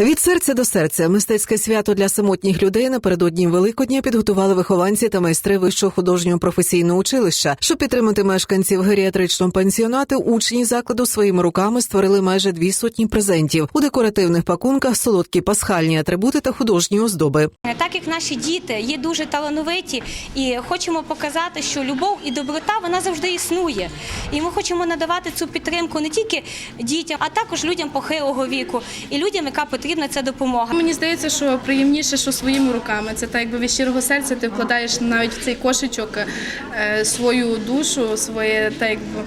Від серця до серця мистецьке свято для самотніх людей напередодні Великодня підготували вихованці та майстри вищого художнього професійного училища. Щоб підтримати мешканців геріатричного пансіонату, учні закладу своїми руками створили майже дві сотні презентів у декоративних пакунках, солодкі пасхальні атрибути та художні оздоби. Так як наші діти є дуже талановиті і хочемо показати, що любов і доброта вона завжди існує. І ми хочемо надавати цю підтримку не тільки дітям, а також людям похилого віку і людям, яка потрібна ця допомога. Мені здається, що приємніше, що своїми руками. Це так, якби від щирого серця ти вкладаєш навіть в цей кошечок е, свою душу, своє так якби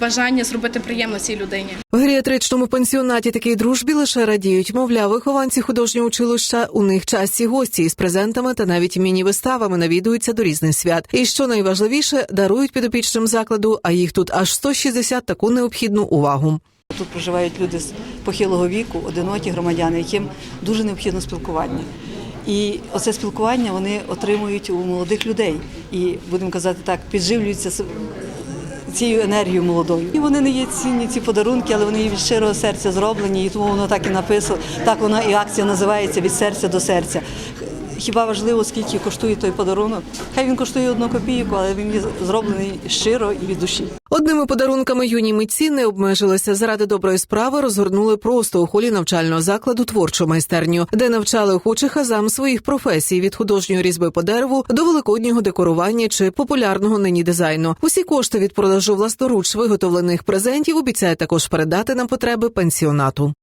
бажання зробити приємно цій людині. В геріатричному пансіонаті такій дружбі лише радіють. Мовляв, вихованці художнього училища у них часті гості із презентами та навіть міні-виставами навідуються до різних свят. І що найважливіше, дарують підопічним закладу, а їх тут аж 160 таку необхідну увагу. Тут проживають люди з похилого віку, одинокі громадяни, яким дуже необхідно спілкування. І оце спілкування вони отримують у молодих людей. І будемо казати так, підживлюються цією енергією молодою. І вони не є цінні ці подарунки, але вони є від щирого серця зроблені, і тому воно так і написано. Так вона і акція називається від серця до серця. Хіба важливо, скільки коштує той подарунок? Хай він коштує одну копійку, але він є зроблений щиро і від душі. Одними подарунками юні митці не обмежилися. Заради доброї справи розгорнули просто у холі навчального закладу творчу майстерню, де навчали охочих азам своїх професій від художньої різьби по дереву до великоднього декорування чи популярного нині дизайну. Усі кошти від продажу власноруч виготовлених презентів обіцяють також передати на потреби пенсіонату.